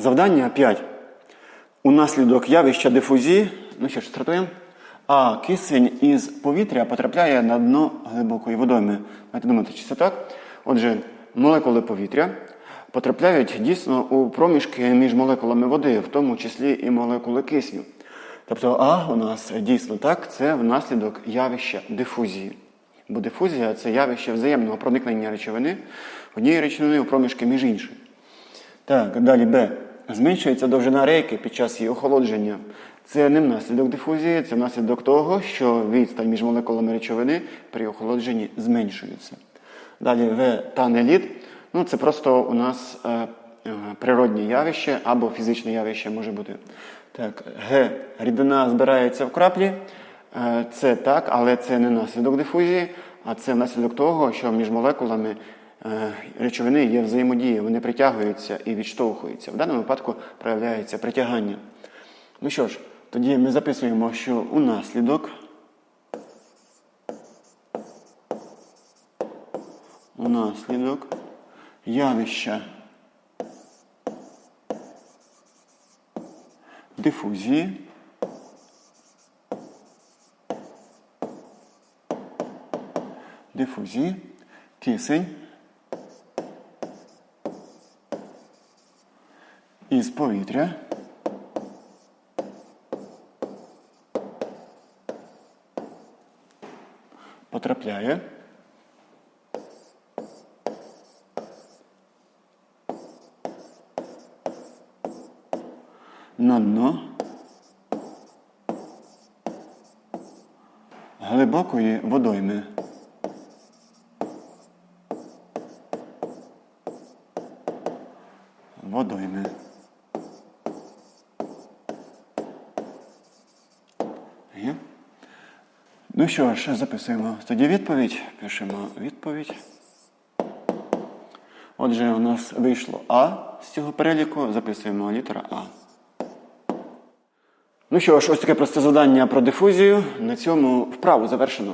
Завдання 5. Унаслідок явища дифузії, ну що ж, стартуємо. А кисень із повітря потрапляє на дно глибокої водойми. Давайте думати, чи це так? Отже, молекули повітря потрапляють дійсно у проміжки між молекулами води, в тому числі і молекули кисню. Тобто А у нас дійсно так, це внаслідок явища дифузії. Бо дифузія це явище взаємного проникнення речовини однієї речовини у проміжки між іншою. Так, далі Б. Зменшується довжина рейки під час її охолодження. Це не внаслідок дифузії, це внаслідок того, що відстань між молекулами речовини при охолодженні зменшується. Далі В тане лід. Ну, це просто у нас е, е, природнє явище або фізичне явище може бути. Так, Г. Рідина збирається в краплі. Е, Це так, але це не наслідок дифузії, а це внаслідок того, що між молекулами речовини є взаємодія, вони притягуються і відштовхуються. В даному випадку проявляється притягання. Ну що ж, тоді ми записуємо, що унаслідок унаслідок явища дифузії дифузії кисень із повітря потрапляє на дно глибокої водойми. Водойми. Є? Ну що ж, записуємо тоді відповідь. Пишемо відповідь. Отже, у нас вийшло А з цього переліку. Записуємо літера А. Ну що ж, ось таке просте завдання про дифузію. На цьому вправу завершено.